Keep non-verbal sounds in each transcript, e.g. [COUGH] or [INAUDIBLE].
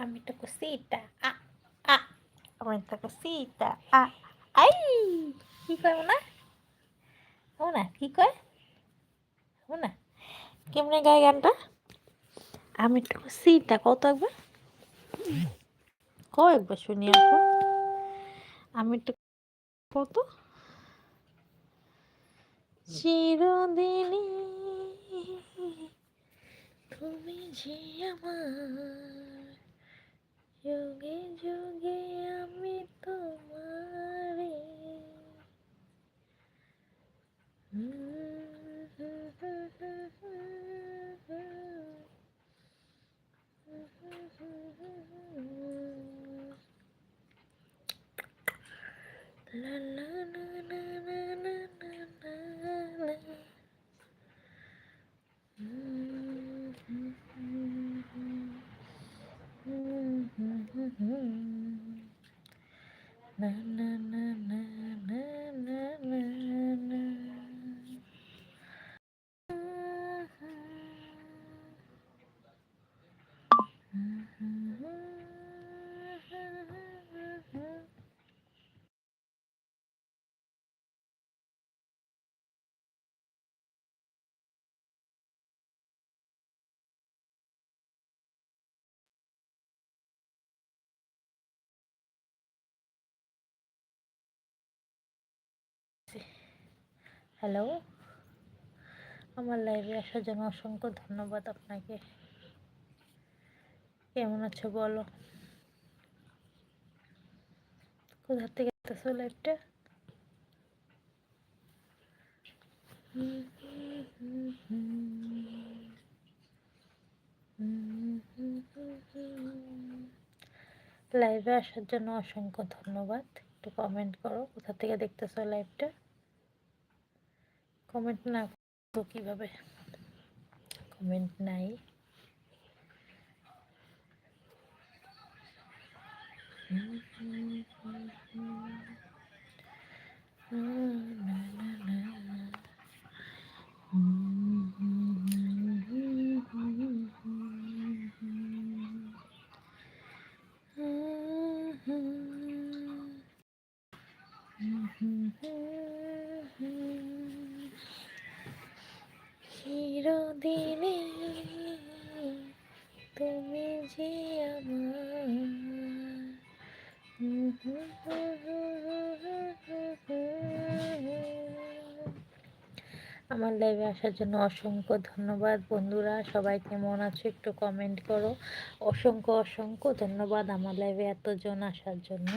Amita cosita. Ah, ah. Amita cosita. Ah, আই কি কয় না না কি কয়? না কেমনে গায় গানটা? আমি একটু সিটা কত একবার। কয়েকবার শুনি আসব আমি একটু কত চিরদিনই তুমি যে আমার। যুগে যুগে আমি তোমারে na na হ্যালো? আমার লাইভে আসার জন্য অসংখ্য ধন্যবাদ আপনাকে। কেমন আছো বলো? কোথা থেকে দেখতেছো লাইভটা লাইভে আসার জন্য অসংখ্য ধন্যবাদ। একটু কমেন্ট করো, কোথা থেকে দেখতেছো লাইভটা কমেন্ট না তো কীভাবে? কমেন্ট নাই। চিরদিনে তুমি যে আমার। লাইভে আসার জন্য অসংখ্য ধন্যবাদ বন্ধুরা, সবাই কেমন আছো একটু কমেন্ট করো। অসংখ্য অসংখ্য ধন্যবাদ আমার লাইভে এতজন আসার জন্য।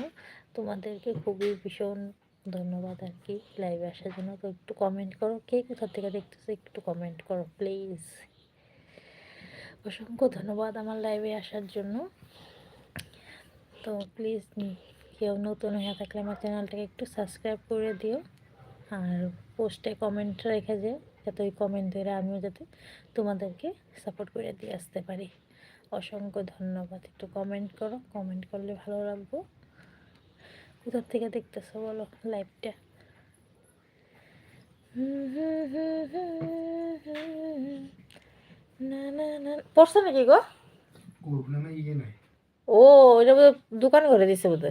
তোমাদেরকে খুবই ভীষণ ধন্যবাদ আর কি লাইভে আসার জন্য। তো একটু কমেন্ট করো, কে কোথা থেকে দেখতেছো একটু কমেন্ট করো প্লিজ অসংখ্য ধন্যবাদ আমার লাইভে আসার জন্য। তো প্লিজ কেউ নতুন হয়ে থাকলে আমার চ্যানেলটাকে একটু সাবস্ক্রাইব করে দিও। আর পোস্টে কমেন্ট রেখে যে, যাতে ওই কমেন্ট ধরে আমিও যাতে তোমাদেরকে সাপোর্ট করে দিয়ে আসতে পারি। অসংখ্য ধন্যবাদ। একটু কমেন্ট করো কমেন্ট করলে ভালো লাগবো। কোথার থেকে দেখতেছো বলো লাইভটা না না না পড়ছো নাকি গো? ও এটা বোধ দোকান করে দিছে বোধ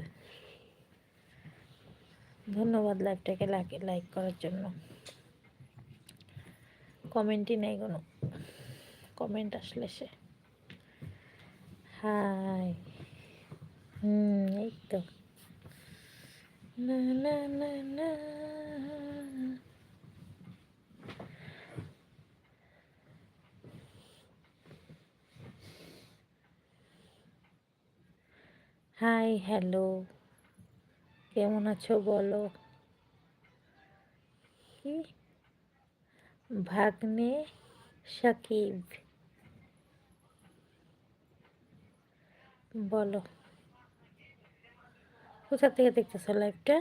ধন্যবাদ লাইভটাকে লাইক করার জন্য। কমেন্টই নেই কোনো। কমেন্ট আসলে সে। হাই। হুম এই তো। না না না না হাই হ্যালো কেমন আছো বলো? কি? ভাগ্নে সাকিব। বলো। কোথা থেকে দেখতেছো লাইভটা?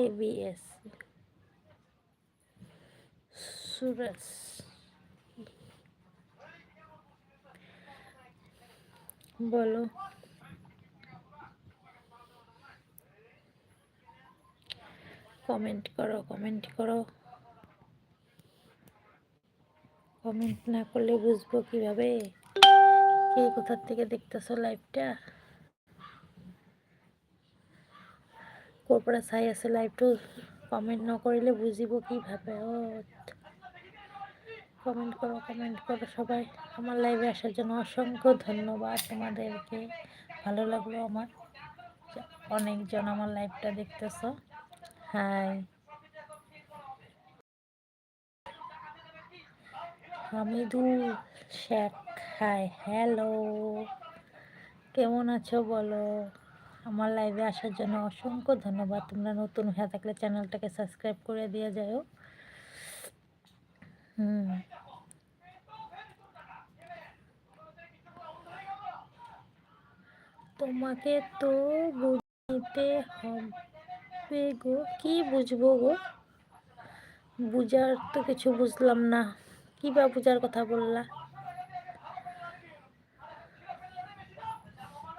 এবিএস সুরস বলো। কমেন্ট করো কমেন্ট করো। কমেন্ট না করলে বুঝব কীভাবে? কে কোথার থেকে দেখতেছো লাইভটা? কোরপরা চাই আছে লাইভটো? কমেন্ট নকৰিলে বুজিব কীভাবে ও কমেন্ট করো কমেন্ট করো সবাই। আমার লাইভে আসার জন্য অসংখ্য ধন্যবাদ তোমাদেরকে ভালো লাগল আমার অনেকজন আমার লাইভটা দেখতেছ। Hi. Hamidul Sheikh, hi. Hello কেমন আছো বলো? আমার লাইভে আসার জন্য অসংখ্য ধন্যবাদ। তোমরা নতুন হয়ে থাকলে চ্যানেলটাকে সাবস্ক্রাইব করে দিয়ে যাও। তোমাকে তো বুঝতে হবে গো। কি বুঝব গো? বুঝার তো কিছু বুঝলাম না। কি বা বুঝার কথা বললা?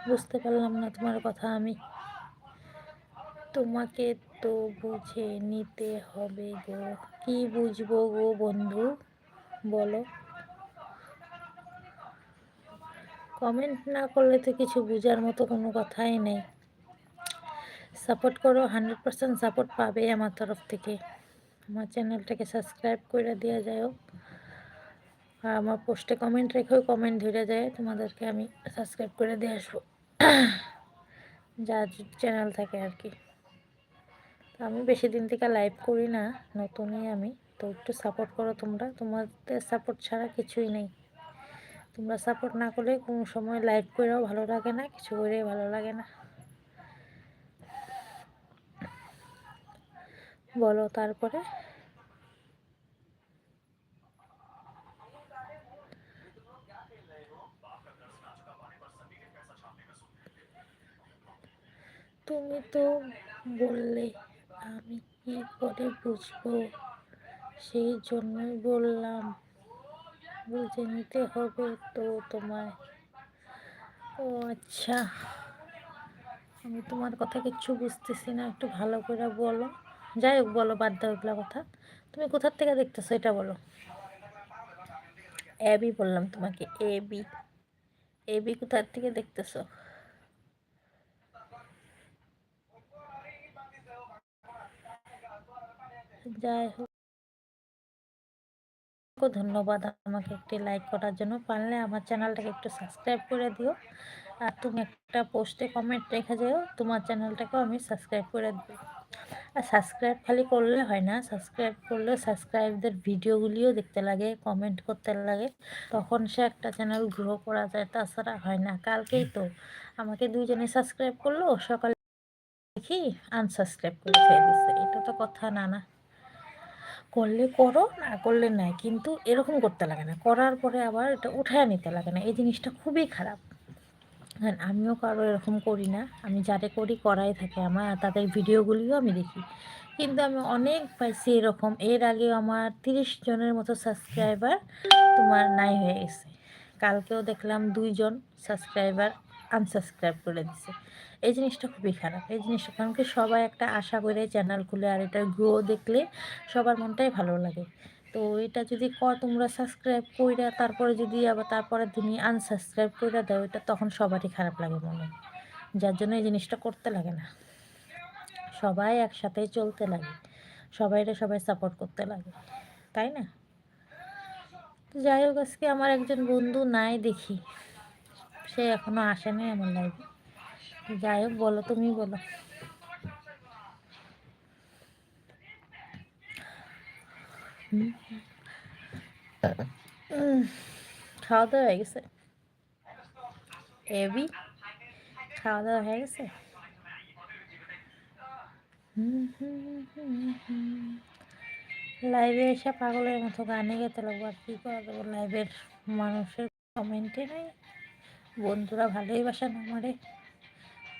বুঝতে পারলাম না তোমার কথা আমি। তোমাকে তো বুঝে নিতে হবে গো। কি বুঝব গো বন্ধু? বলো। কমেন্ট না করলে তো কিছু বোঝার মতো কোনো কথাই নেই। সাপোর্ট করো হান্ড্রেড পার্সেন্ট সাপোর্ট পাবে আমার তরফ থেকে। আমার চ্যানেলটাকে সাবস্ক্রাইব করে দেওয়া যায় আর আমার পোস্টে কমেন্ট রেখেও কমেন্ট ধরে যায়। তোমাদেরকে আমি সাবস্ক্রাইব করে দিয়ে আসব। যা চ্যানেল থাকে আর কি। তো আমি বেশি দিন থেকে লাইভ করি না, নতুনই আমি। তো একটু সাপোর্ট করো তোমরা। তোমাদের সাপোর্ট ছাড়া কিছুই নেই। তোমরা সাপোর্ট না করলে কোনো সময় লাইভ করেও ভালো লাগে না, কিছু করেই ভালো লাগে না। বলো তারপরে? তুমি তো বললে, আমি কি করে বুঝব? সেই জন্যই বললাম, বুঝে নিতে হবে তো তোমায়। ও আচ্ছা আমি তোমার কথা কিচ্ছু বুঝতেছি না, একটু ভালো করে বলো। যাই হোক, বলো, বাদ দাও এগুলো কথা। তুমি কোথার থেকে দেখতেছো এটা বলো। এবি বললাম তোমাকে এবি এবি কোথার থেকে দেখতেছো? যাই হোক। ধন্যবাদ আমাকে একটি লাইক করার জন্য। পারলে আমার চ্যানেলটাকে একটু সাবস্ক্রাইব করে দিও। আর তুমি একটা পোস্টে কমেন্ট রেখে যাও, তোমার চ্যানেলটাকেও আমি সাবস্ক্রাইব করে দিই আর সাবস্ক্রাইব খালি করলে হয় না। সাবস্ক্রাইব করলে সাবস্ক্রাইবদের ভিডিওগুলিও দেখতে লাগে কমেন্ট করতে লাগে। তখন সে একটা চ্যানেল গ্রো করা যায়, তাছাড়া হয় না। কালকেই তো আমাকে দুইজনে সাবস্ক্রাইব করল, সকালে দেখি আনসাবস্ক্রাইব করে দিচ্ছে এটা তো কথা না না। করলে করো, না করলে নাই। কিন্তু এরকম করতে লাগে না। করার পরে আবার এটা উঠায় নিতে লাগে না। এই জিনিসটা খুবই খারাপ। হ্যাঁ আমিও কারও এরকম করি না। আমি যারে করি করাই থাকে আমার তাদের ভিডিওগুলিও আমি দেখি। কিন্তু আমি অনেক পাইছি এরকম। এর আগেও আমার তিরিশ জনের মতো সাবস্ক্রাইবার তোমার নাই হয়ে গেছে। কালকেও দেখলাম দুইজন সাবস্ক্রাইবার আনসাবস্ক্রাইব করে দিছে। এই জিনিসটা খুবই খারাপ। এই জিনিসটা, কারণ কি সবাই একটা আশা করে চ্যানেল খুলে আর এটা গ্রো দেখলে সবার মনটাই ভালো লাগে। তো এটা যদি ক তোমরা সাবস্ক্রাইব কইরা তারপরে যদি আবার তারপরে তুমি আনসাবস্ক্রাইব করে দাও, এটা তখন সবারই খারাপ লাগে মনে। যার জন্য এই জিনিসটা করতে লাগে না। সবাই একসাথে চলতে লাগে। সবাইরে সবাই সাপোর্ট করতে লাগে। তাই না? যাই হোক, আজকে আমার একজন বন্ধু নাই দেখি। সে এখনও আসেনি আমার লাইফে যাই হোক বলো তুমি বলো। খাওয়া দাওয়া হয়ে গেছে? এবি খাওয়া দাওয়া হয়ে গেছে? লাইভে এসে পাগলের মতো গানে গেতে লাগবো, আর কী করা দেবো লাইভের মানুষের কমেন্টে নেই। বন্ধুরা ভালোই বাসেন আমারে।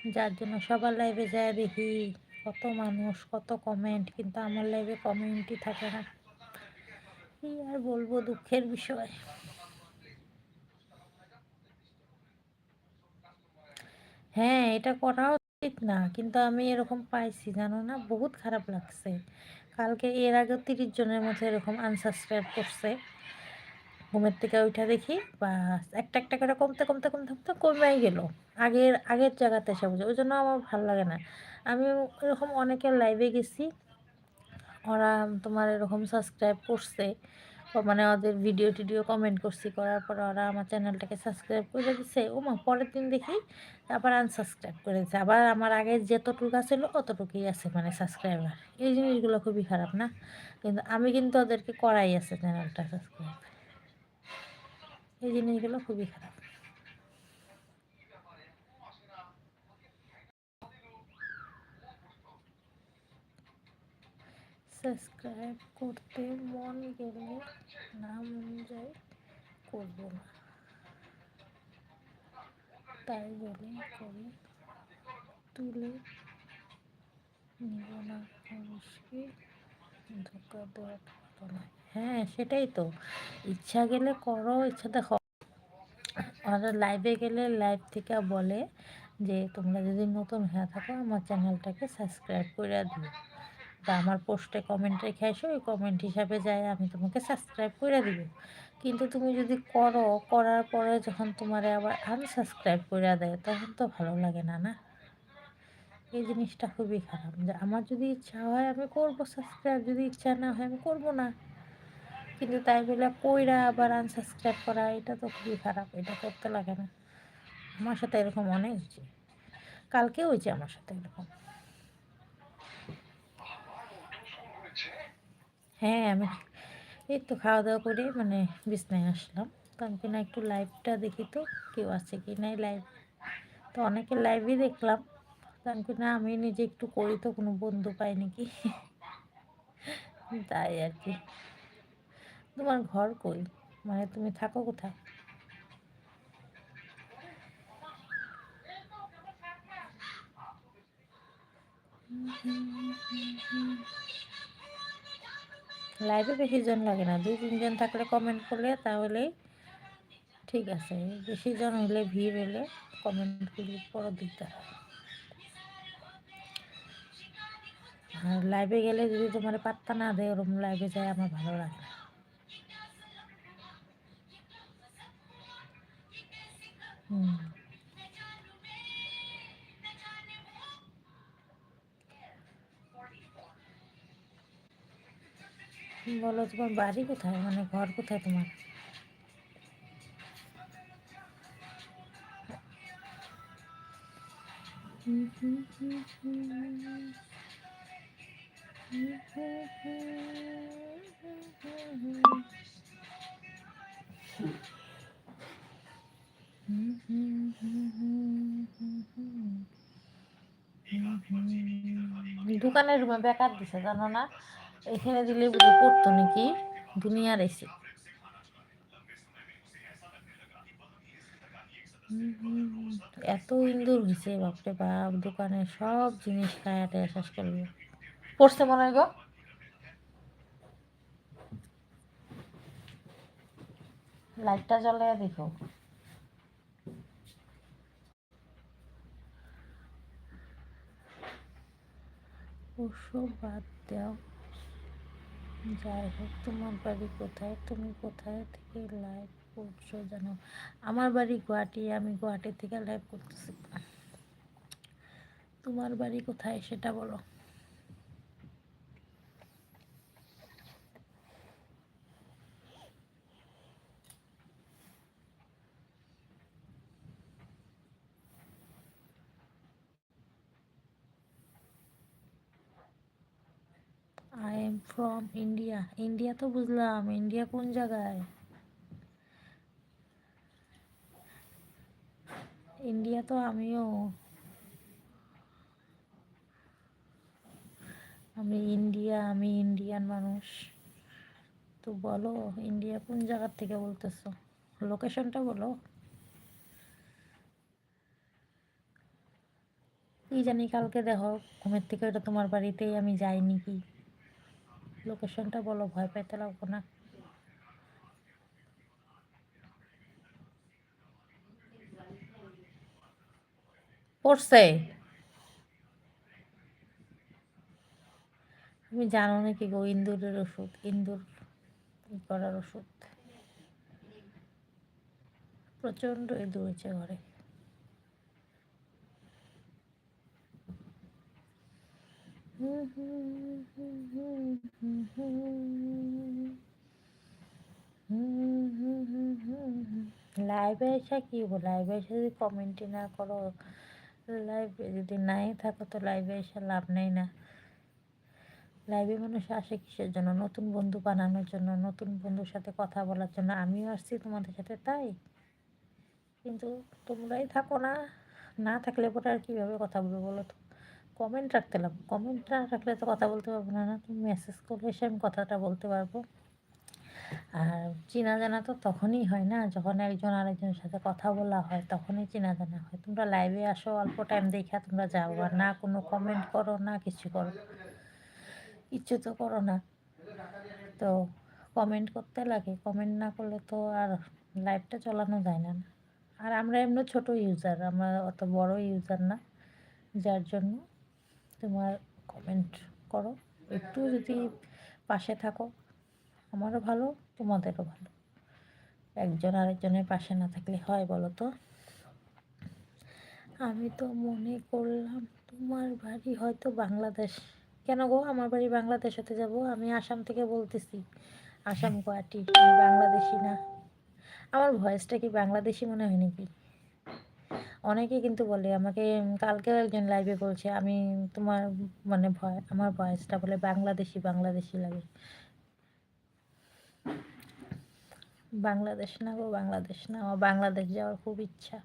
যার জন্য সবার লাইভে যায় দেখি কত মানুষ, কত কমেন্ট কিন্তু আমার লাইভে কমেন্টই থাকে না। কি আর বলব দুঃখের বিষয়। হ্যাঁ এটা করা উচিত না, কিন্তু আমি এরকম পাইছি, জানো না? বহুত খারাপ লাগছে। কালকে এর আগে তিরিশ জনের মধ্যে এরকম আনসাবস্ক্রাইব করছে। ঘুমের থেকে ওইটা দেখি বা একটা একটা করে কমতে কমতে কমতে কমতে কমেই গেল। আগের আগের জায়গাতে এসে বুঝে ওই জন্য আমার ভালো লাগে না। আমি এরকম অনেকের লাইভে গেছি, ওরা তোমার এরকম সাবস্ক্রাইব করছে মানে ওদের ভিডিও টিডিও কমেন্ট করছি, করার পর ওরা আমার চ্যানেলটাকে সাবস্ক্রাইব করে দিচ্ছে ও মা, পরের দিন দেখি আবার আনসাবস্ক্রাইব করে দিচ্ছে আবার আমার আগে যতটুকু ছিল অতটুকুই আছে মানে সাবস্ক্রাইবার এই জিনিসগুলো খুবই খারাপ না? কিন্তু আমি কিন্তু ওদেরকে করাই আছে চ্যানেলটা সাবস্ক্রাইব এই জিনিসগুলো খুবই খারাপ। সাবস্ক্রাইব করতে মন গেলে না মন যায় করব না। তাই বলে করে তুলে নিব না। মানুষকে ধোকা দেওয়া ভালো নয়। হ্যাঁ সেটাই তো। ইচ্ছা গেলে করো, ইচ্ছা দেখো আর লাইভে গেলে লাইভ থেকে বলে যে, তোমরা যদি নতুন হয়ে থাকো, আমার চ্যানেলটাকে সাবস্ক্রাইব করে দিও। বা আমার পোস্টে কমেন্ট রেখে আসো, ওই কমেন্ট হিসাবে যায়, আমি তোমাকে সাবস্ক্রাইব করে দিব। কিন্তু তুমি যদি করো, করার পরে যখন তোমার আবার আনসাবস্ক্রাইব করে দেয়, তখন তো ভালো লাগে না না? এই জিনিসটা খুবই খারাপ। যে আমার যদি ইচ্ছা হয়, আমি করব সাবস্ক্রাইব যদি ইচ্ছা না হয়, আমি করব না। কিন্তু তাই বলে কইরা আবার আনসাবস্ক্রাইব করা, এটা তো খুবই খারাপ, এটা করতে লাগে না। আমার সাথে এরকম অনেক হয়েছে কালকে হয়েছে আমার সাথে এরকম। হ্যাঁ আমি এই তো খাওয়া দাওয়া করে মানে বিছনায় আসলাম। তো আমি কিনা একটু লাইভটা দেখি তো, কেউ আছে কি নাই লাইভ তো অনেকে লাইভই দেখলাম। তো আমি কিনা আমি নিজে একটু করি তো, কোনো বন্ধু পাই নাকি? তাই আর কি। তোমার ঘর কই? মানে তুমি থাকো কোথায়? লাইভে বেশি জন লাগে না। দুই, তিনজন থাকলে কমেন্ট করলে তাহলে ঠিক আছে। বেশি জন হলে ভিড় হলে কমেন্টগুলি বড় দিতে হয় আর লাইভে গেলে যদি তোমার পাত্তা না দেয়, ওরকম লাইভে যায় আমার ভালো লাগে বলো তোমার বাড়ি কোথায়? মানে ঘর কোথায় তোমার? [LAUGHS] দোকানের রুমে বেকার দিছে, জানো না? এখানে দিলে বুঝে পড়তো নাকি, দুনিয়ার এসে। এত ইন্দুর হয়েছে বাপরে বাপ, দোকানে সব জিনিস খায়াতে শেষ করবে পড়ছে মনে হয় গো। লাইটটা জ্বলে দেখো। ওসব বাদ দাও। যাই হোক, তোমার বাড়ি কোথায়? তুমি কোথায় থেকে লাইভ করছ জানো? আমার বাড়ি গুয়াহাটি, আমি গুয়াহাটি থেকে লাইভ করতেছি। তোমার বাড়ি কোথায় সেটা বলো। ফ্রম ইন্ডিয়া ইন্ডিয়া তো বুঝলাম। ইন্ডিয়া কোন জায়গায়? ইন্ডিয়া তো আমিও। আমি ইন্ডিয়া আমি ইন্ডিয়ান মানুষ। তো বলো ইন্ডিয়া কোন জায়গার থেকে বলতেছো? লোকেশনটা বলো। কি জানি, কালকে দেখো, ঘুমের থেকে ওটা তোমার বাড়িতেই আমি যাইনি কি? লোকেশনটা বলো, ভয় পাইতে লাগবো না। পড়ছে? তুমি জানো নাকি গো, ইন্দুরের ওষুধ, ইন্দুর করার ওষুধ। প্রচণ্ড ইঁদুর হয়েছে ঘরে। লাইভে এসে কি লাইভে এসে যদি কমেন্টই না করো লাইভে যদি নাই থাকো তো লাইভে এসে লাভ নেই না। লাইভে মানুষ আসে কিসের জন্য? নতুন বন্ধু বানানোর জন্য, নতুন বন্ধুর সাথে কথা বলার জন্য। আমিও আসছি তোমাদের সাথে, তাই? কিন্তু তোমরাই থাকো না। না থাকলে পরে আর কীভাবে কথা বলব বলো তো? কমেন্ট রাখতে লাভ কমেন্ট না রাখলে তো কথা বলতে পারব না না তুমি মেসেজ করলে এসে আমি কথাটা বলতে পারব। আর চেনা জানা তো তখনই হয় না, যখন একজন আরেকজনের সাথে কথা বলা হয় তখনই চেনা জানা হয়। তোমরা লাইভে আসো, অল্প টাইম দেখে তোমরা যাও, আর না কোনো কমেন্ট করো, না কিছু করো। কিচ্ছু তো করো না। তো কমেন্ট করতে লাগে কমেন্ট না করলে তো আর লাইভটা চালানো যায় না। আর আমরা এমনি ছোট ইউজার আমরা অত বড় ইউজার না, যার জন্য তোমার কমেন্ট করো। একটু যদি পাশে থাকো, আমারও ভালো, তোমাদেরও ভালো। একজন আরেকজনের পাশে না থাকলে হয় বলো তো? আমি তো মনে করলাম তোমার বাড়ি হয়তো বাংলাদেশ। কেন গো? আমার বাড়ি বাংলাদেশ হতে যাব? আমি আসাম থেকে বলতেছি। আসাম গুয়াহাটি বাংলাদেশি না? আমার ভয়েসটা কি বাংলাদেশি মনে হয় নাকি? অনেকে কিন্তু বলে, আমাকে কালকেও একজন লাইভে বলছে, আমি তোমার মানে ভয়, আমার ভয়েসটা বলে বাংলাদেশি বাংলাদেশি লাগে। বাংলাদেশ না গো, বাংলাদেশ না, আমার বাংলাদেশ যাওয়ার খুব ইচ্ছা।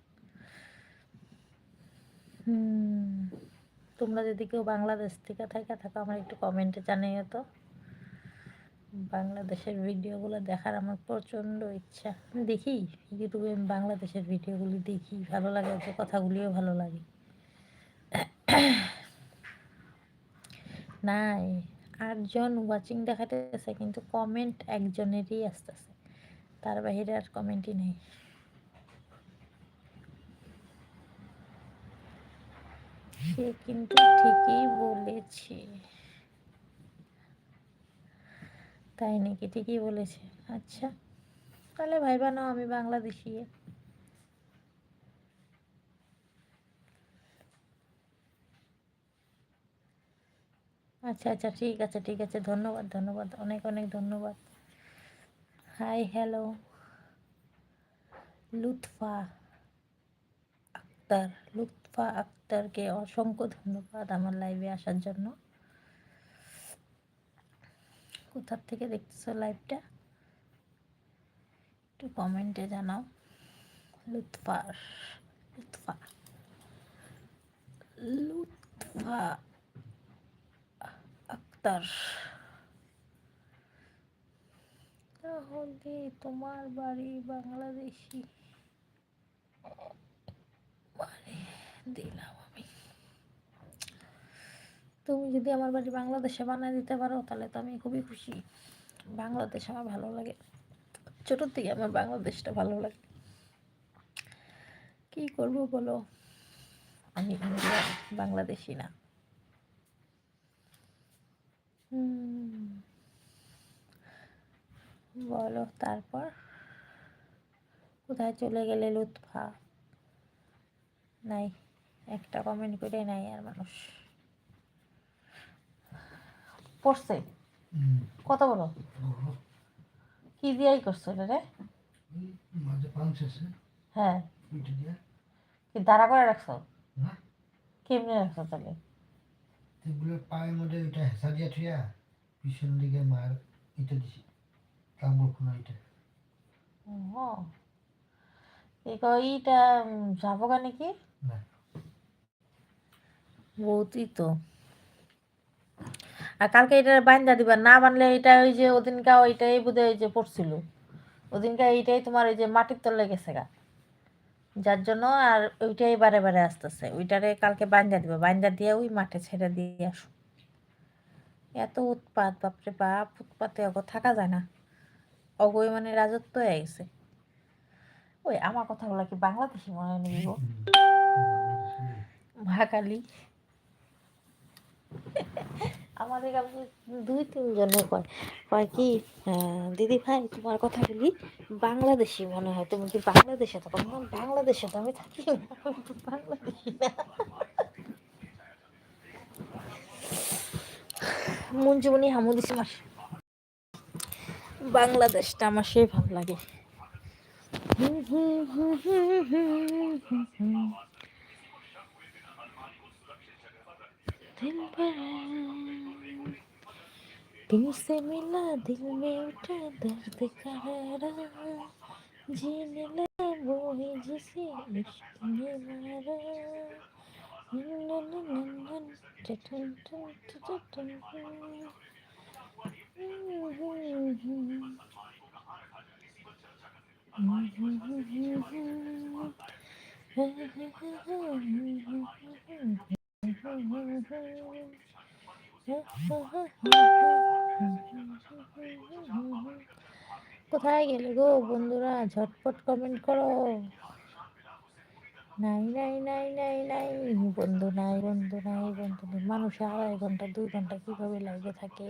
তোমরা যদি কেউ বাংলাদেশ থেকে থাকে, থাকো, আমার একটু কমেন্টে জানিও তো। বাংলাদেশের ভিডিওগুলো দেখার আমার প্রচণ্ড ইচ্ছা। দেখি, ইউটিউবে আমি বাংলাদেশের ভিডিওগুলি দেখি, ভালো লাগে যে কথাগুলিও ভালো লাগে। নাই আটজন ওয়াচিং দেখাতেছে কিন্তু কমেন্ট একজনেরই আসতেছে। তার বাহিরে আর কমেন্টই নেই। সে কিন্তু ঠিকই বলেছে। তাই নাকি? ঠিকই বলেছে। আচ্ছা তাহলে ভাই বানাও, আমি বাংলাদেশি। আচ্ছা আচ্ছা ঠিক আছে ঠিক আছে, ধন্যবাদ ধন্যবাদ, অনেক অনেক ধন্যবাদ। হাই হ্যালো লুৎফা আক্তার, লুৎফা আক্তারকে অসংখ্য ধন্যবাদ আমার লাইভে আসার জন্য। কোথার থেকে দেখতেছো লাইভটা একটু কমেন্টে জানাও। লুৎফা লুৎফা লুৎফা আক্তার। তাহলে তোমার বাড়ি বাংলাদেশি? দিলাম। তুমি যদি আমার বাড়ি বাংলাদেশে বানিয়ে দিতে পারো, তাহলে তো আমি খুবই খুশি। বাংলাদেশ আমার ভালো লাগে। ছোটোর থেকে আমার বাংলাদেশটা ভালো লাগে। কি করব বলো? আমি ইন্ডিয়া, বাংলাদেশি না। বলো তারপর? কোথায় চলে গেলে লুৎফা? নাই, একটা কমেন্ট করে নাই আর মানুষ। পড়ছে কত বলো। কি দিয়াই করছ এটা রে? হ্যাঁ। কি দাঁড়া করে রাখছো? কেমনে রাখছো তাহলে? এগুলোর পায়ের মধ্যে ওইটা হেঁচা দিয়ে থুয়া পিছন দিকে মার এটা দিছি। কামড় খুনা এটা ও এই ক- এইটা যাব কেন কি না। বহুতই তো। আর কালকে এটা বান্ধা দিবা না বানলে এটা ওই যে ওদিনকা ওইটাই বোধ ওই যে পড়ছিল। ওদিনকা এইটাই তোমার ওই যে মাটির তলে গেছে গা। যার জন্য আর ওইটাই বারে বারে আসতেছে। ওইটারে কালকে বান্ধা দিবা। বান্ধা দিয়ে ওই মাঠে ছেড়ে দিয়ে আসো। এত উৎপাত বাপরে বাপ উৎপাতে অগ থাকা যায় না। অগই মানে রাজত্ব হয়ে গেছে। ওই আমার কথাগুলো কি বাংলাদেশি মনে হয় নিবি মহাকালী। আমাদের দুই তিনজনে কয় কয় কি দিদি ভাই, তোমার কথাগুলি বাংলাদেশি মনে হয়। তুমি কি বাংলাদেশে থাকো? বাংলাদেশে তো আমি থাকি বাংলাদেশি না। মঞ্জুমণি হামুদিসি মাস বাংলাদেশটা আমার সেই ভালো লাগে। दिल भरा तुमसे मिला दिल में उठा दर्द करारा जीने लगा वो ही जिसे इश्क ने मारा none none none none टटन ton टटन কোথায় গেলে গো বন্ধুরা? ঝটপট কমেন্ট করো। নাই নাই নাই নাই নাই। বন্ধু নাই বন্ধু নাই বন্ধু নাই। মানুষ আড়াই ঘণ্টা, দুই ঘণ্টা কীভাবে লাইভে থাকে?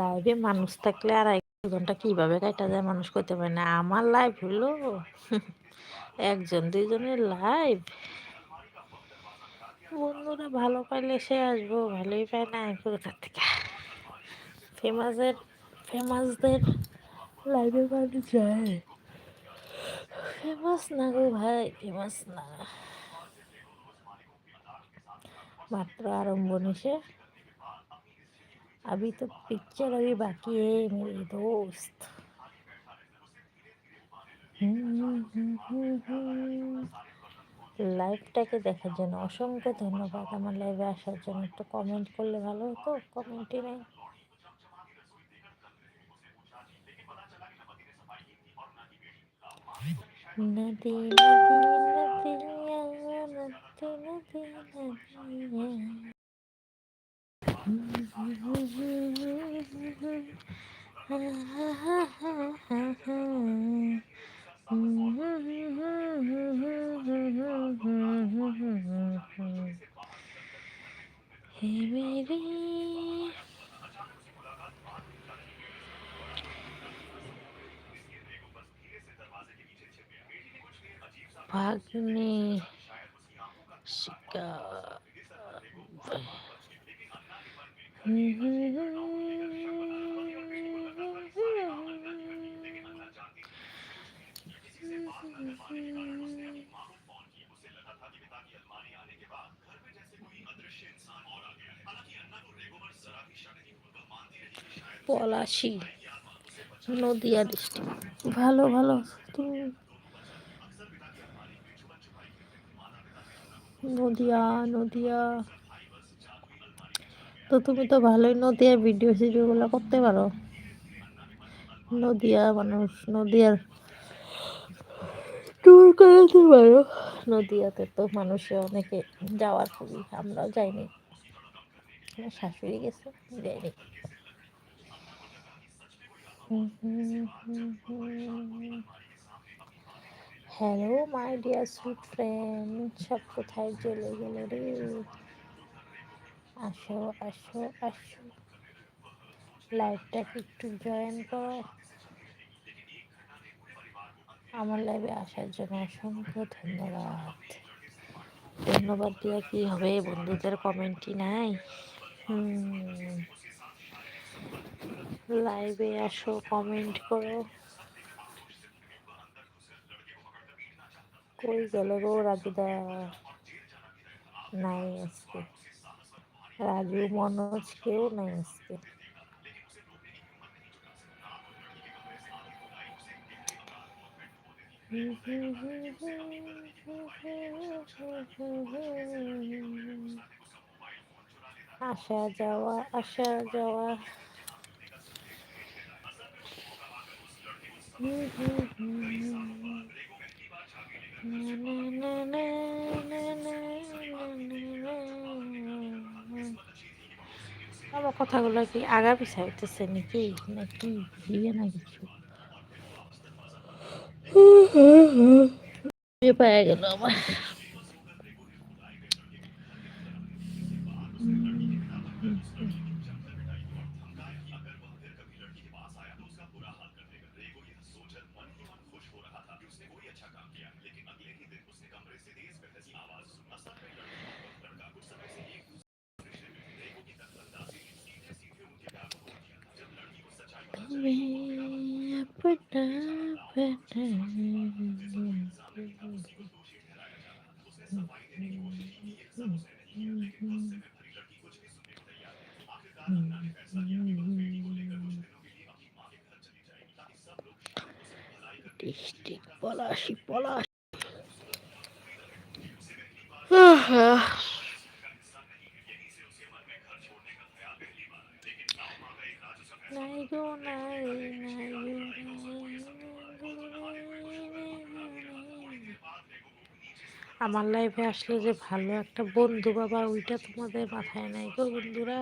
লাইভে মানুষ থাকলে আড়াই ঘণ্টা কীভাবে কাটা যায়? মানুষ করতে পারে না, আমার লাইভ হলো। একজন দুইজনের লাইভ বন্ধুরা ভালো পাইলে সে আসবো ভালোই পায় না কোথার থেকে ফেমাসের ফেমাসদের লাইভে মানুষ যায় ফেমাস না গো ভাই ফেমাস না মাত্র আরম্ভ নিশে अभी तो पिक्चर अभी बाकी है मेरे दोस्त লাইভটাকে দেখার জন্য অসংখ্য ধন্যবাদ আমার লাইভে আসার জন্য। একটু কমেন্ট করলে ভালো হতো কমেন্টই নেই। নদী নদী নদী নদী নদী। भागने शिकार Palashi, Nadia district ভালো ভালো। নদিয়া নদিয়া। তো তুমি তো ভালোই নদিয়ার ভিডিও সিডিওগুলো করতে পারো। নদিয়া মানুষ, নদিয়ার ট্যুর করাতে পারো। নদিয়াতে তো মানুষে অনেকে যাওয়ার খুবই আমরাও যাইনি। শাশুড়ি গেছে যাইনি। Hello my dear sweet friend সব কোথায় চলে গেল রে? আসো আসো আসো। লাইভটাকে একটু জয়েন করো। আমার লাইভে আসার জন্য অসংখ্য ধন্যবাদ। ধন্যবাদ দেওয়া কি হবে? বন্ধুদের কমেন্টই নাই। লাইভে আসো কমেন্ট করো। কই গেল গো রাজুদা? নাই আজকে। রাজু, মনোজ, কেউ নাই আজকে। আসা যাওয়া আসা যাওয়া। আমার কথাগুলো কি আগা পিছা হইতেছে নাকি? নাকি বুঝিয়ে না কিছু? [LAUGHS] পেয়ে গেল আমার। Da, da, da, da, আমার লাইফে আসলে যে ভালো একটা বন্ধু বাবা ওইটা তোমাদের মাথায় নাই গো বন্ধুরা।